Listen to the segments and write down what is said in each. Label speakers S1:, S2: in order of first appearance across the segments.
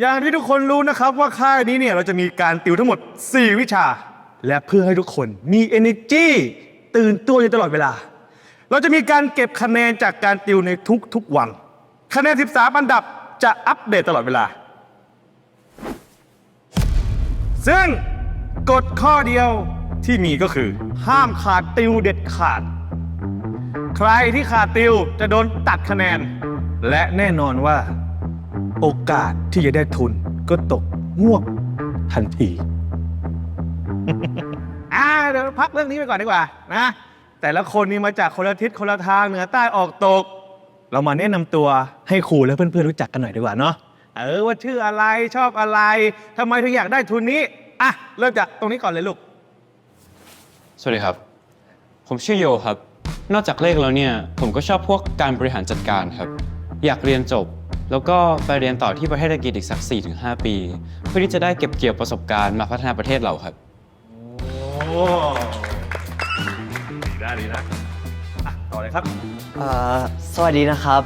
S1: อย่างที่ทุกคนรู้นะครับว่าค่ายนี้เนี่ยเราจะมีการติวทั้งหมด 4 วิชา และเพื่อให้ทุกคนมี energy ตื่นตัวอยู่ตลอดเวลา เราจะมีการเก็บคะแนนจากการติวในทุกๆวัน คะแนน 13 อันดับจะอัปเดตตลอดเวลา ซึ่งกฎข้อเดียวที่มีก็คือ ห้ามขาดติวเด็ดขาด ใครที่ขาดติวจะโดนตัดคะแนน และแน่นอนว่า โอกาสที่จะได้ทุนก็ตกงวกทันที อ่าเดี๋ยวพักเรื่องนี้ไปก่อนดีกว่านะ แต่ละคนนี่มาจากคนละทิศคนละทางเหนือใต้ออกตก เรามาแนะนำตัวให้ครูและเพื่อนๆรู้จักกันหน่อยดีกว่าเนาะเออว่าชื่ออะไรชอบอะไรทำไมถึงอยากได้ทุนนี้อะเริ่มจากตรงนี้ก่อนเลยลูก
S2: สวัสดีครับ ผมชื่อโยครับ นอกจากเลขแล้วเนี่ย ผมก็ชอบพวกการบริหารจัดการครับ อยากเรียนจบ แล้วก็ไปเรียนต่อที่ประเทศอังกฤษอีกสัก 4-5 ปี เพื่อที่จะได้เก็บเกี่ยวประสบการณ์มาพัฒนาประเทศเราครับ
S1: โอ้ดีนะดีนะอะต่อเลยครับ
S3: เอ่อสวัสดีนะครับ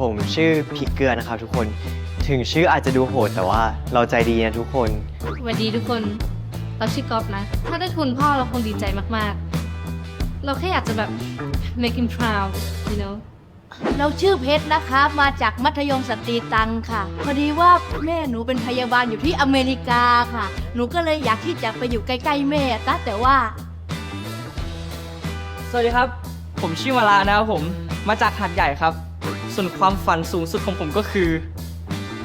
S3: ผมชื่อพริกเกลือนะครับทุกคน ถึงชื่ออาจจะดูโหดแต่ว่าเราใจดีนะทุกคน
S4: สวัสดีทุกคน เราชื่อกอฟนะ ถ้าได้ทุนพ่อเราคงดีใจมาก ๆ เราแค่อยากจะแบบ make him proud you know
S5: เราชื่อเพชรนะคะ มาจากมัธยมสตรีตรังค่ะ พอดีว่าแม่หนูเป็นพยาบาลอยู่ที่อเมริกาค่ะ หนูก็เลยอยากที่จะไปอยู่ใกล้ๆแม่ตะแต่ว่า
S6: สวัสดีครับ ผมชื่อมาลานะครับผม มาจากหาดใหญ่ครับ ส่วนความฝันสูงสุดของผมก็คือ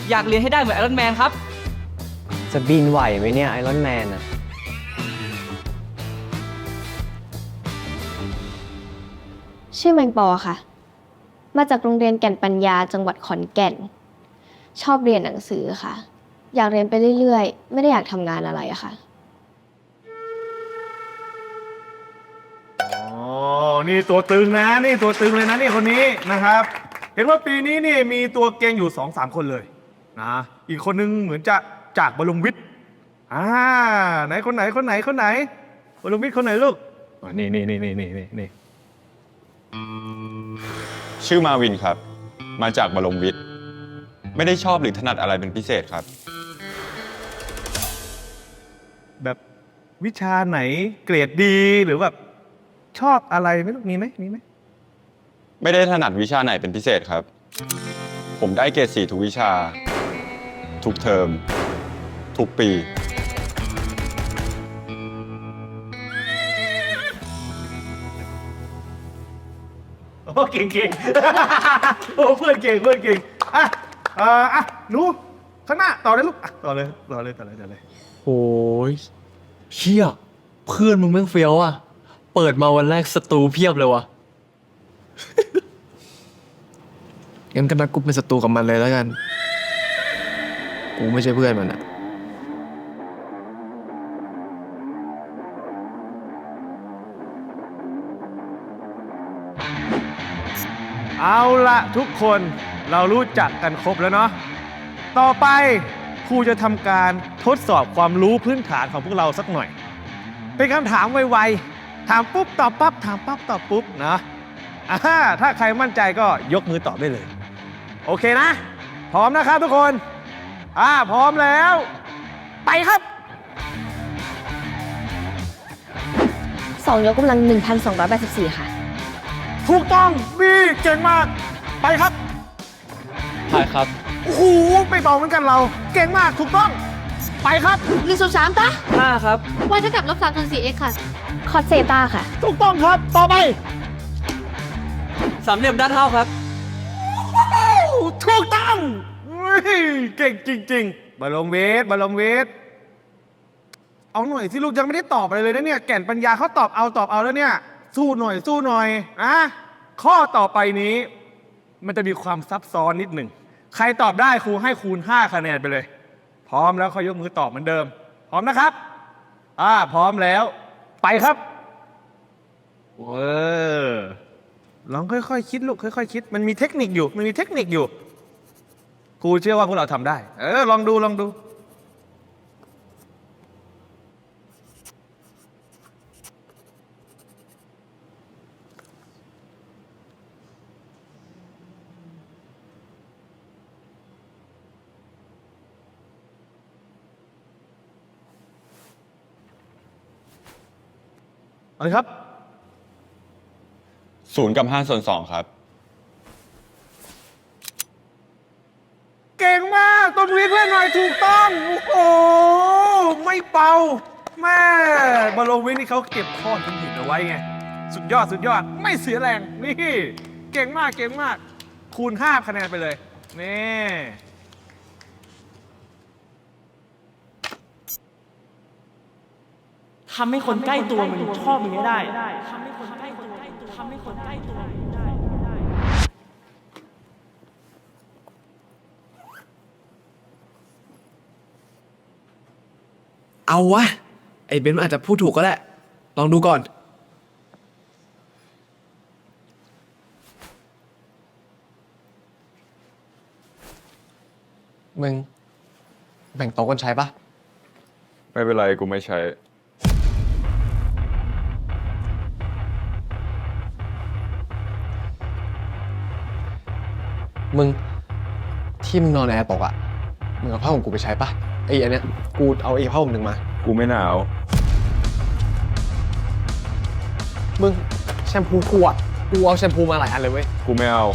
S6: อยากเรียนให้ได้เหมือนไอรอนแมนครับ
S3: จะบินไหวไหมเนี่ยไอรอนแมนอะ
S7: ชื่อแมงปอค่ะ มาจากโรงเรียนแก่นปัญญาจังหวัดขอนแก่น ชอบเรียนหนังสือค่ะ อยากเรียนไปเรื่อยๆ ไม่ได้อยากทำงานอะไรอะค่ะ
S1: อ๋อ นี่ตัวตึงนะ นี่ตัวตึงเลยนะนี่คนนี้นะครับ เห็นว่าปีนี้นี่มีตัวเก่งอยู่สองสามคนเลยนะ อีกคนนึงเหมือนจะจากบรมวิทย์ อ่า ไหนคนไหนคนไหนคนไหน บรมวิทย์คนไหนลูก อ๋อนี่นี่นี่นี่นี่นี่นี่
S8: ชื่อมาวินครับ มาจากบรมวิทย์ ไม่ได้ชอบหรือถนัดอะไรเป็นพิเศษครับ
S1: แบบวิชาไหนเกรดดีหรือแบบชอบอะไรไหมลูกมีไหมมีไหม
S8: ไม่ได้ถนัดวิชาไหนเป็นพิเศษครับ ผมได้เกรดสี่ทุกวิชา ทุกเทอม ทุกปี
S1: เก่งเก่งโอ้เพื่อนเก่งเพื่อนเก่งอะเอ่ออะหนูข้างหน้าต่อเลยลูกอะต่อเลยต่อเลยต่อเลยต่อเลย
S9: โอ้ยเชี่ยเพื่อนมึงแม่งเฟี้ยวอะ เปิดมาวันแรกสตูเพียบเลยว่ะงั้นก็นัดกูเป็นศัตรูกับมันเลยแล้วกัน กูไม่ใช่เพื่อนมันอะ
S1: เอาละทุกคนเรารู้จักกันครบแล้วเนาะ ต่อไปครูจะทำการทดสอบความรู้พื้นฐานของพวกเราสักหน่อย เป็นคำถามไวๆ ถามปุ๊บตอบปั๊บ ถามปั๊บตอบปุ๊บนะอ่าถ้าใครมั่นใจก็ยกมือตอบได้เลย โอเคนะ พร้อมนะครับทุกคน อ่า พร้อมแล้ว ไปครับ
S7: 2 ยกกำลัง 1,284 ค่ะ
S1: ถูกต้องนี่เก่งมาก ไปครับ
S2: ใช่ครับ
S1: โอ้โหไม่เบาเหมือนกันเรา เก่งมากถูกต้อง ไปครับ
S5: 1 2 3ตะ
S6: 5ครับ
S4: y เท่ากับลบ3ส่วน 4x ค่ะ
S7: คอสเซตาค่ะ
S1: ถูกต้องครับต่อไป
S6: สามเหลี่ยมด้านเท่าครับ
S1: ถูกต้องอุ๊ยเก่งจริง ๆบาลมเวทบาลมเวทเอาหน่อยที่ลูกยังไม่ได้ตอบอะไรเลยนะเนี่ยแก่นปัญญาเขาตอบเอาตอบเอาแล้วเนี่ย สู้หน่อยสู้หน่อยอะข้อต่อไปนี้ มันจะมีความซับซ้อนนิดหนึ่ง ใครตอบได้ครูให้คูณ 5 คะแนนไปเลย พร้อมแล้วค่อยยกมือตอบเหมือนเดิม พร้อมนะครับ อ่า พร้อมแล้ว ไปครับเวอร์ลองค่อยๆคิดลูกค่อยๆคิด มันมีเทคนิคอยู่ มันมีเทคนิคอยู่ครูเชื่อว่าพวกเราทำได้ เออลองดูลองดู อะไรครับ
S8: ศูนย์กับห้าส่วนสองครับ
S1: เก่งมากต้นวิทย์เล่นหน่อยถูกต้อง โอ้โหไม่เบาแม่บอลโลวิทย์นี่เขาเก็บข้อหินหินเอาไว้ไง สุดยอดสุดยอดไม่เสียแรง นี่ เก่งมากเก่งมาก คูณ 5 คะแนนไปเลย นี่
S6: ทำให้คนใกล้ตัวมันชอบมึงให้ได้ ทำให้คนใกล้ตัวทำให้คนใกล้ตัวได้
S9: เอาวะ ไอ้เบนซ์มันอาจจะพูดถูกก็ได้ ลองดูก่อน มึง แบ่งโต๊ะกันใช้ปะ
S8: ไม่เป็นไรกูไม่ใช้
S9: มึงที่มึงนอนแอร์ตกอะมึงเอาผ้าห่มกูไปใช้ปะไอ้อันเนี้ยกูเอาไอ้ผ้าห่มหนึ่งมา
S8: กูไม่หนาว
S9: มึงแชมพูกูอะกูเอาแชมพูมาหลายอันเลยเว้ย
S8: กูไม่เอา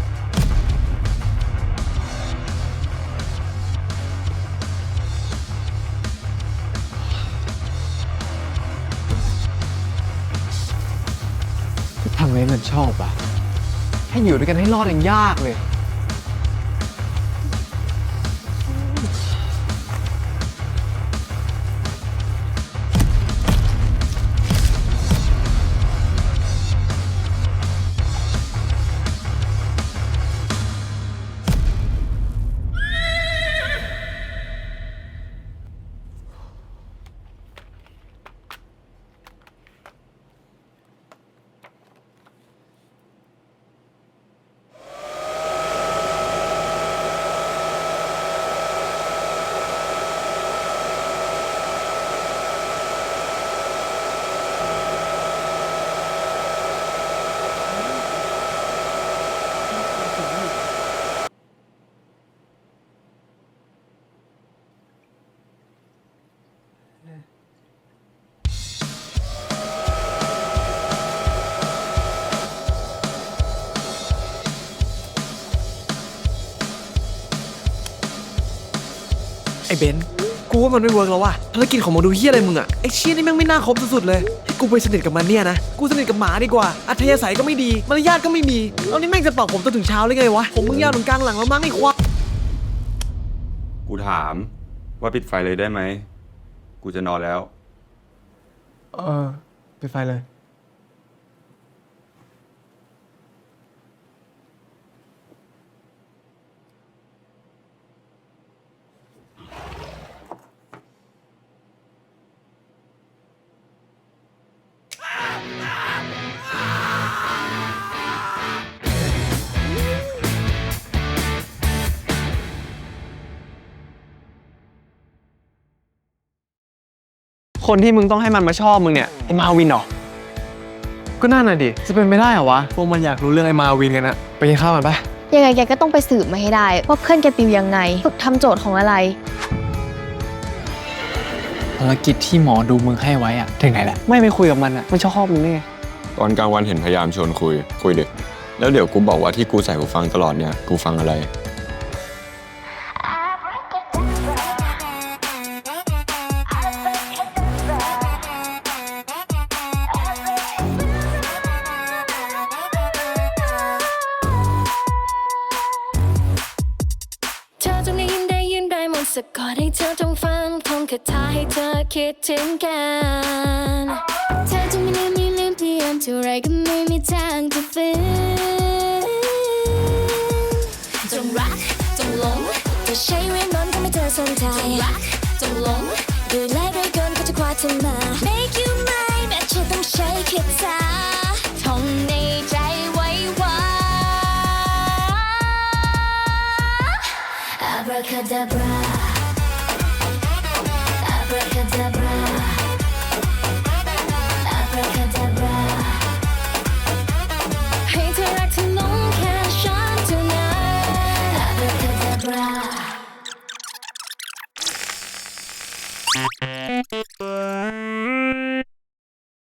S9: ทำไมมันชอบอะให้อยู่ด้วยกันให้รอดยังยากเลย ไอ้เบนซ์กูว่ามันไม่เวิร์กแล้วว่ะภารกิจของหมอดูเฮียอะไรมึงอะไอ้เชี่ยนี่แม่งไม่น่าครบสุดๆเลยให้กูไปสนิทกับมันเนี่ยนะ กูสนิทกับหมาดีกว่า อัธยาศัยก็ไม่ดี มารยาทก็ไม่มีแล้วนี่แม่งจะตอกผมจนถึงเช้าเลยไงวะ ผมมึงยาวถึงกลางหลังแล้วมั้งไอ้ควาย
S8: กูถามว่าปิดไฟเลยได้ไหม กูจะนอนแล้ว
S9: เออไปไฟเลย
S3: คนที่มึงต้องให้มันมาชอบมึงเนี่ยไอ้มาวินเหรอ
S9: ก็น่าน่ะดิ จะเป็นไม่ได้เหรอวะ พวกมันอยากรู้เรื่องไอ้มาวินกันอะไปกินข้าวกันปะ
S7: ยังไงแกก็ต้องไปสืบมาให้ได้ ว่าเพื่อนแกติวยังไง ฝึกทำโจทย์ของอะไร
S9: ภารกิจที่หมอดูมึงให้ไว้อะถึงไหนแล้ว
S3: ไม่ไปคุยกับมันอะมันชอบมึงนี่ไง
S8: ตอนกลางวันเห็นพยายามชวนคุย คุยดิแล้วเดี๋ยวกูบอกว่าที่กูใส่หูฟังตลอดเนี่ย กูฟังอะไร
S10: จะกอดให้เธอจงฟังท่องคาถาให้เธอคิดถึงกัน เธอจะไม่ลืมไม่ลืมพยายงเท่าไรก็ไม่มีทางจะฟื้นจงรักจงหลงจะใช้เวรนต์ก็ไม่เจอสนใจจงรักจงหลงดูแลด้วยเกินก็จะคว้าเธอมา